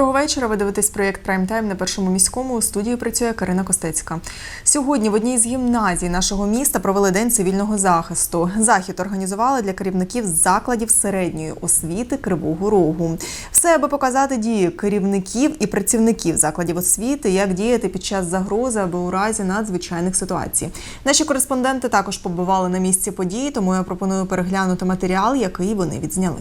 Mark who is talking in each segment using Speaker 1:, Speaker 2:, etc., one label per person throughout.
Speaker 1: Доброго вечора. Ви дивитесь проєкт Прайм Тайм на першому міському. У студії працює Карина Костецька. Сьогодні в одній з гімназій нашого міста провели день цивільного захисту. Захід організували для керівників закладів середньої освіти Кривого Рогу. Все аби показати дію керівників і працівників закладів освіти, як діяти під час загрози або у разі надзвичайних ситуацій. Наші кореспонденти також побували на місці події, тому я пропоную переглянути матеріал, який вони відзняли.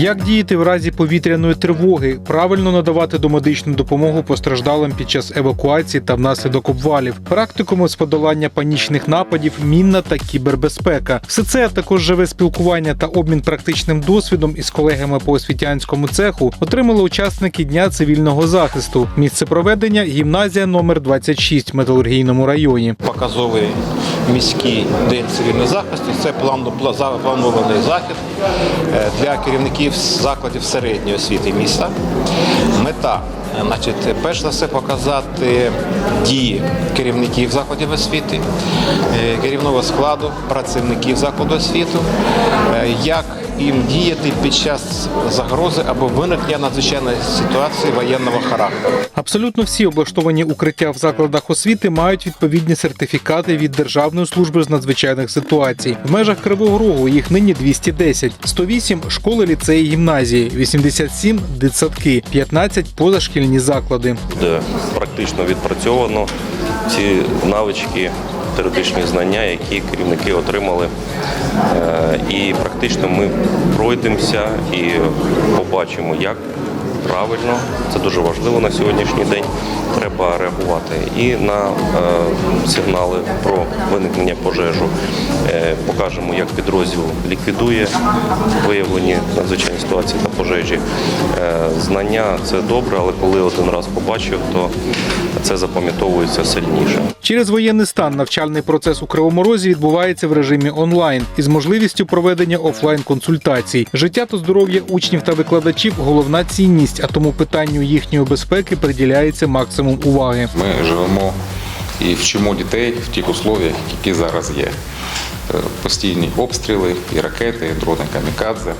Speaker 2: Як діяти в разі повітряної тривоги, правильно надавати домедичну допомогу постраждалим під час евакуації та внаслідок обвалів, практикуми з подолання панічних нападів, мінна та кібербезпека. Все це а також живе спілкування та обмін практичним досвідом із колегами по освітянському цеху отримали учасники дня цивільного захисту. Місце проведення гімназія номер 26 в металургійному районі.
Speaker 3: показовий міський день цивільного захисту. Це планований захід е, для керівників закладів середньої освіти міста. Мета, значить, перш за все показати дії керівників закладів освіти, е, керівного складу, працівників закладу освіти, е, як їм діяти під час загрози або виникнення надзвичайної ситуації воєнного характеру.
Speaker 2: Абсолютно всі облаштовані укриття в закладах освіти мають відповідні сертифікати від Державної служби з надзвичайних ситуацій. В межах Кривого Рогу їх нині 210, 108 – школи, ліцеї, гімназії, 87 – дитсадки, 15 – позашкільні заклади.
Speaker 4: де практично відпрацьовано ці навички, теоретичні знання, які керівники отримали. Е, І практично ми пройдемося і побачимо, як правильно, це дуже важливо на сьогоднішній день. Треба реагувати і на е, сигнали про виникнення пожежу. Е, покажемо, як підрозділ ліквідує виявлені надзвичайні ситуації та пожежі. Е, знання це добре, але коли один раз побачив, то це запам'ятовується сильніше.
Speaker 2: Через воєнний стан навчальний процес у Кривому Розі відбувається в режимі онлайн із можливістю проведення офлайн консультацій. Життя та здоров'я учнів та викладачів головна цінність, а тому питанню їхньої безпеки приділяється максимум уваги.
Speaker 5: Ми живемо і вчимо дітей в тих условіях, які зараз є. Е, Постійні обстріли, і ракети, і дрони камікадзе.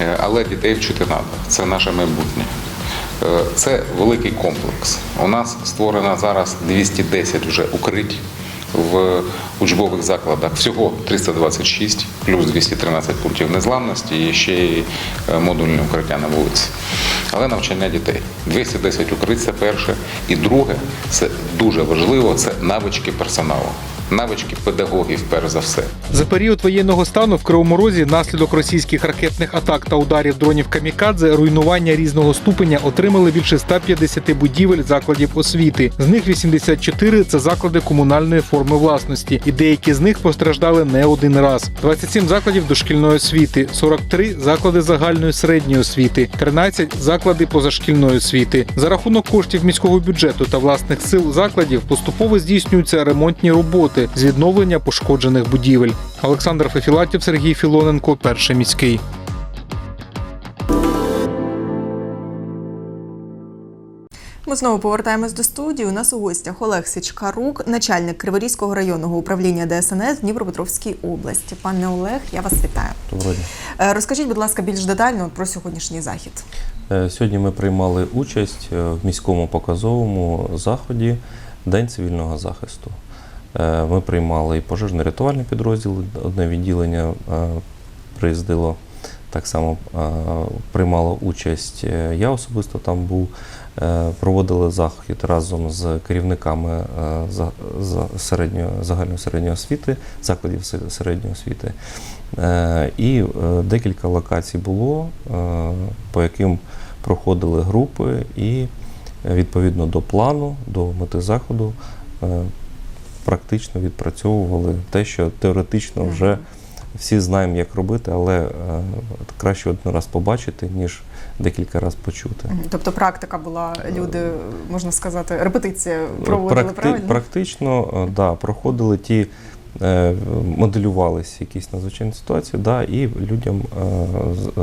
Speaker 5: Е, Але дітей вчити треба. Це наше майбутнє. Е, Це великий комплекс. У нас створено зараз 210 вже укрить в учбових закладах. Всього 326, плюс 213 пунктів незламності і ще й е, модульне укриття на вулиці. Але навчання дітей. 210 укриття перше. І друге, це дуже важливо, це навички персоналу. Навички педагогів, перш за все.
Speaker 2: За період воєнного стану в Кривому Розі внаслідок російських ракетних атак та ударів дронів камікадзе руйнування різного ступеня отримали більше 150 будівель закладів освіти. З них 84 – це заклади комунальної форми власності, і деякі з них постраждали не один раз. 27 закладів дошкільної освіти, 43 – заклади загальної середньої освіти, 13 – заклади позашкільної освіти. За рахунок коштів міського бюджету та власних сил закладів поступово здійснюються ремонтні роботи з відновлення пошкоджених будівель. Олександр Фефілатів, Сергій Філоненко, перший міський.
Speaker 1: Ми знову повертаємось до студії. У нас у гостях Олег Січкарук, начальник Криворізького районного управління ДСНС в Дніпропетровській області. Пане Олег, я вас вітаю.
Speaker 6: Доброго дня.
Speaker 1: Е, Розкажіть, будь ласка, більш детально про сьогоднішній захід.
Speaker 6: Е, Сьогодні ми приймали участь е, в міському показовому заході День цивільного захисту. Е, Ми приймали і пожежно-рятувальний підрозділ, одне відділення е, приїздило так само е, приймало участь. Я особисто там був. Проводили захід разом з керівниками загальної середньої освіти, закладів середньої освіти. І декілька локацій було, по яким проходили групи, і відповідно до плану, до мети заходу, практично відпрацьовували те, що теоретично вже всі знаємо, як робити, але е, краще один раз побачити, ніж декілька разів почути.
Speaker 1: Тобто практика була, люди, можна сказати, репетиція проводили
Speaker 6: Практи-
Speaker 1: правильно?
Speaker 6: Практично, е, да, проходили ті, е, моделювалися якісь надзвичайні ситуації, да, і людям, е, е,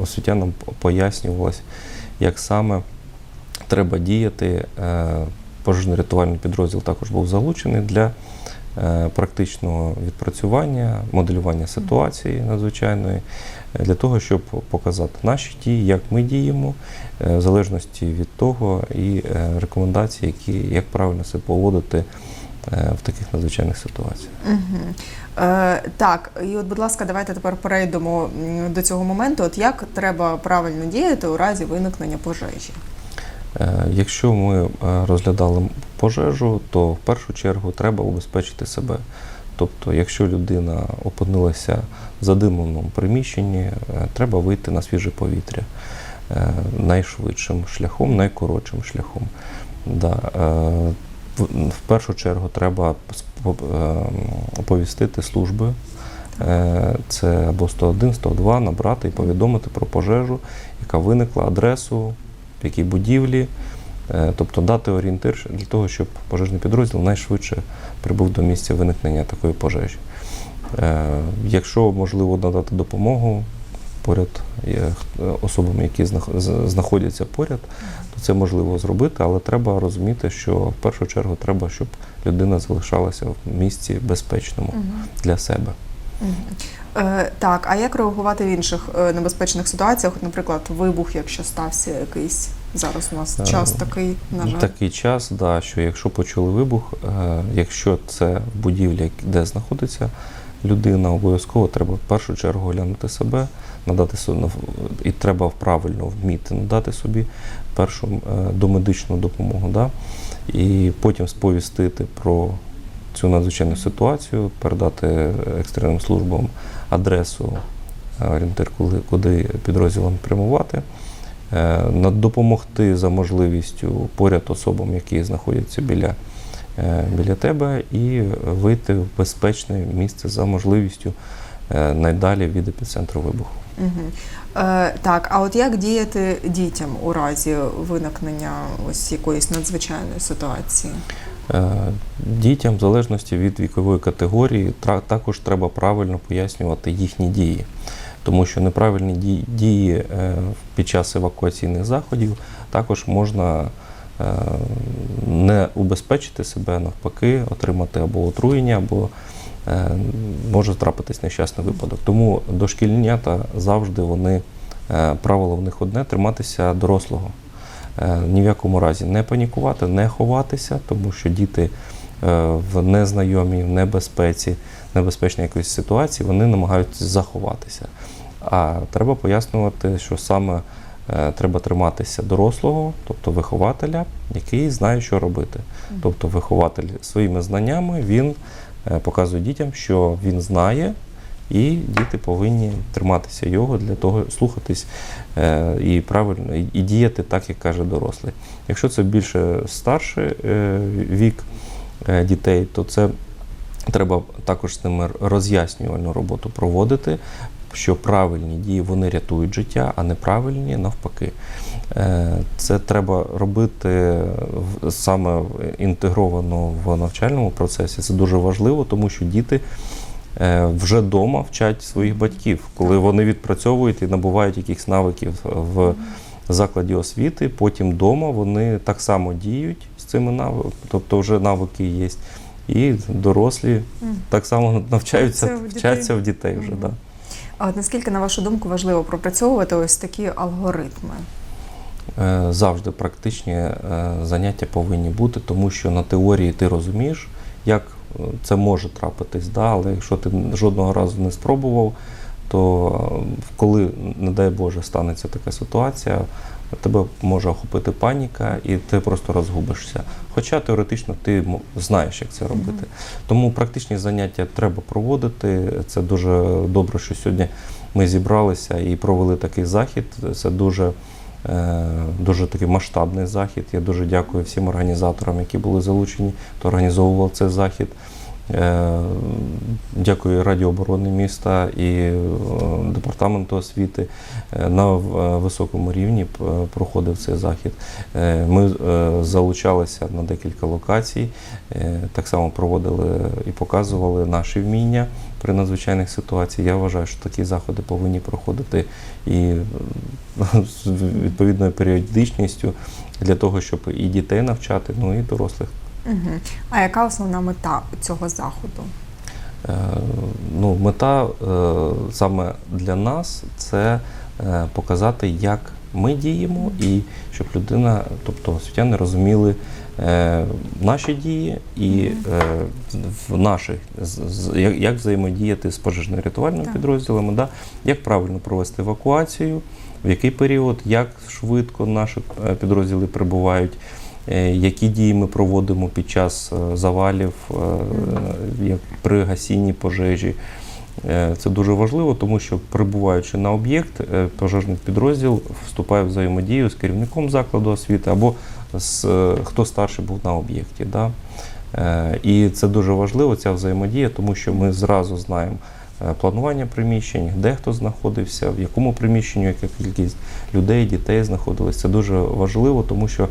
Speaker 6: освітянам пояснювалось, як саме треба діяти е, пожежно-рятувальний підрозділ також був залучений для е, практичного відпрацювання, моделювання ситуації надзвичайної, е, для того, щоб показати наші дії, як ми діємо, е, в залежності від того і рекомендації, які, як правильно себе поводити в таких надзвичайних ситуаціях.
Speaker 1: Угу. Е, так, і от, будь ласка, давайте тепер перейдемо до цього моменту. От як треба правильно діяти у разі виникнення пожежі?
Speaker 6: Е, Якщо ми е, розглядали пожежу, то в першу чергу треба убезпечити себе. Тобто, якщо людина опинилася в задимленому приміщенні, е, треба вийти на свіже повітря найшвидшим шляхом, найкоротшим шляхом. Да. В першу чергу треба оповістити служби. Це або 101, 102, набрати і повідомити про пожежу, яка виникла, адресу, в якій будівлі, е, тобто дати орієнтир для того, щоб пожежний підрозділ найшвидше прибув до місця виникнення такої пожежі. Е, Якщо можливо надати допомогу поряд особам, які знаходяться поряд, то це можливо зробити, але треба розуміти, що в першу чергу треба, щоб людина залишалася в місці безпечному для себе.
Speaker 1: Е, так, а як реагувати в інших е, небезпечних ситуаціях? От, наприклад, вибух, якщо стався якийсь зараз у нас
Speaker 6: Е,
Speaker 1: час такий, на жаль.
Speaker 6: Такий час, да, що якщо почули вибух, якщо це будівля, де знаходиться людина, обов'язково треба в першу чергу глянути себе, надати і треба правильно вміти надати собі першу домедичну допомогу. Да? І потім сповістити про цю надзвичайну ситуацію, передати екстреним службам адресу, е, орієнтир, куди підрозділам прямувати. Е, допомогти за можливістю поряд особам, які знаходяться біля, е, біля тебе, і вийти в безпечне місце за можливістю найдалі від епіцентру вибуху.
Speaker 1: Угу. Е, так, а от як діяти дітям у разі виникнення ось якоїсь надзвичайної ситуації?
Speaker 6: Е, Дітям, в залежності від вікової категорії, також треба правильно пояснювати їхні дії. Тому що неправильні дії е, під час евакуаційних заходів також можна е, не убезпечити себе, навпаки, отримати або отруєння, або може трапитись нещасний випадок. Тому дошкільнята завжди вони, правило в них одне триматися дорослого. Е, Ні в якому разі не панікувати, не ховатися, тому що діти е, в незнайомій, в небезпеці, небезпечній якоїсь ситуації, вони намагаються заховатися. А треба пояснювати, що саме е, треба триматися дорослого, тобто вихователя, який знає, що робити. Тобто вихователь своїми знаннями він показує дітям, що він знає, і діти повинні триматися його для того, слухатись е, і правильно і, діяти так, як каже дорослий. Якщо це більше старший е, вік е, дітей, то це треба також з ними роз'яснювальну роботу проводити, що правильні дії вони рятують життя, а неправильні навпаки. Це треба робити саме інтегровано в навчальному процесі. Це дуже важливо, тому що діти вже вдома вчать своїх батьків, коли вони відпрацьовують і набувають якихось навиків в закладі освіти. Потім вдома вони так само діють з цими навиками, тобто вже навики є. І дорослі так само навчаються,
Speaker 1: Вчаться в дітей.
Speaker 6: в дітей вже. Да.
Speaker 1: А от наскільки, на вашу думку, важливо пропрацьовувати ось такі алгоритми?
Speaker 6: Е, Завжди практичні е, заняття повинні бути, тому що на теорії ти розумієш, як е, це може трапитись, да? але якщо ти жодного разу не спробував, то е, коли, не дай Боже, станеться така ситуація, тебе може охопити паніка і ти просто розгубишся. Хоча теоретично ти знаєш, як це робити. Тому практичні заняття треба проводити. Це дуже добре, що сьогодні ми зібралися і провели такий захід. Це дуже Дуже такий масштабний захід. Я дуже дякую всім організаторам, які були залучені, хто організовував цей захід. Е, Дякую Раді оборони міста і е, департаменту освіти. Е, На високому рівні проходив цей захід. Ми залучалися на декілька локацій, так само проводили і показували наші вміння при надзвичайних ситуаціях. Я вважаю, що такі заходи повинні проходити і з відповідною періодичністю для того, щоб і дітей навчати, ну і дорослих
Speaker 1: Угу. А яка основна мета цього заходу?
Speaker 6: Е, Ну, мета е, саме для нас це е, показати, як ми діємо, і щоб людина, тобто освітяни розуміли е, наші дії і е, в наших з- як, як взаємодіяти з пожежно-рятувальними підрозділами, да? як правильно провести евакуацію, в який період, як швидко наші підрозділи прибувають. Е, Які дії ми проводимо під час е, завалів, е, як при гасінні пожежі. Це дуже важливо, тому що прибуваючи на об'єкт, пожежний підрозділ вступає в взаємодію з керівником закладу освіти або з хто старший був на об'єкті. Да? І це дуже важливо, ця взаємодія, тому що ми зразу знаємо планування приміщень, де хто знаходився, в якому приміщенні яка кількість людей, дітей знаходились. Це дуже важливо, тому що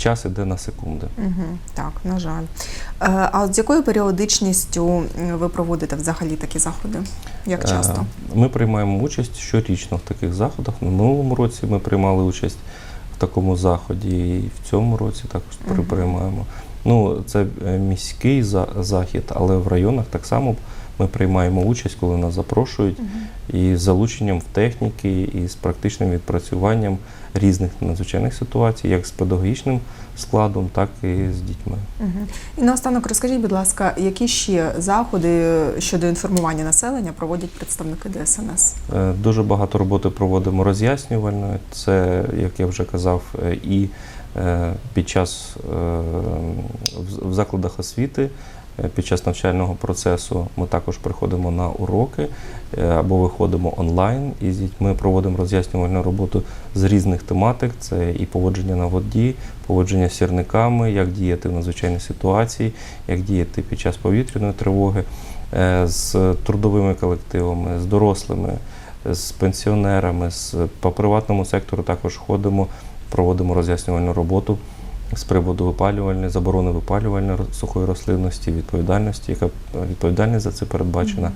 Speaker 6: час іде на секунди.
Speaker 1: Угу. Так, на жаль. Е, А от з якою періодичністю ви проводите взагалі такі заходи? Як часто?
Speaker 6: Е, Ми приймаємо участь щорічно в таких заходах. На минулому році ми приймали участь в такому заході, і в цьому році також
Speaker 1: Мгм.
Speaker 6: приймаємо. Ну, це е, міський захід, але в районах так само ми приймаємо участь, коли нас запрошують, і з залученням в техніки, і з практичним відпрацюванням різних надзвичайних ситуацій, як з педагогічним складом, так і з дітьми.
Speaker 1: Угу. І наостанок розкажіть, будь ласка, які ще заходи щодо інформування населення проводять представники ДСНС?
Speaker 6: Е, Дуже багато роботи проводимо роз'яснювальної. Це, як я вже казав, е, і е, під час в- закладах освіти, під час навчального процесу ми також приходимо на уроки е, або виходимо онлайн і з дітьми проводимо роз'яснювальну роботу з різних тематик. Це і поводження на воді, поводження з сірниками, як діяти в надзвичайній ситуації, як діяти під час повітряної тривоги е, з трудовими колективами, з дорослими, з пенсіонерами, з по приватному сектору також ходимо, проводимо роз'яснювальну роботу з приводу випалювальної, заборони випалювальної сухої рослинності, відповідальності, яка відповідальність за це передбачена.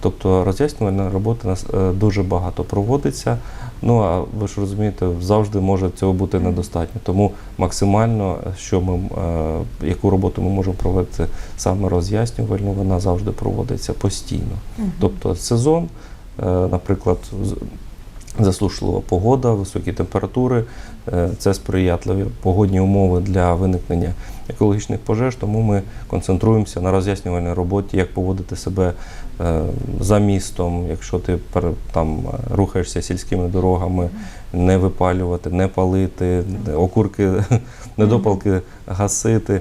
Speaker 6: Тобто роз'яснювальна робота нас е, дуже багато проводиться. Ну а ви ж розумієте, завжди може цього бути недостатньо. Тому максимально, що ми е, яку роботу ми можемо проводити саме роз'яснювальну, вона завжди проводиться постійно. Тобто сезон, е, наприклад, засушлива погода, високі температури, е, це сприятливі погодні умови для виникнення екологічних пожеж, тому ми концентруємося на роз'яснювальній роботі, як поводити себе е, за містом, якщо ти там рухаєшся сільськими дорогами, не випалювати, не палити, окурки, недопалки гасити.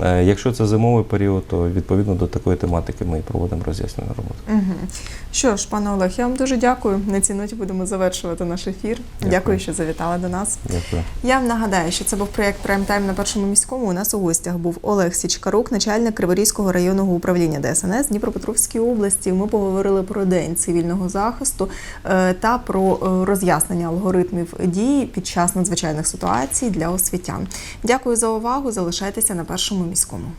Speaker 6: Е, Якщо це зимовий період, то відповідно до такої тематики ми проводимо роз'яснювальну роботу.
Speaker 1: Угу. Що ж, пане Олег, я вам дуже дякую. На цій ноті будемо завершувати наш ефір. Дякую,
Speaker 6: Дякую.
Speaker 1: що завітали до нас.
Speaker 6: Дякую.
Speaker 1: Я вам нагадаю, що це був проєкт Прайм-тайм на першому міському. У нас у гостях був Олег Січкарук, начальник Криворізького районного управління ДСНС Дніпропетровської області. Ми поговорили про день цивільного захисту е, та про е, роз'яснення алгоритмів дій під час надзвичайних ситуацій для освітян. Дякую за увагу. Залишайтеся на першому міському.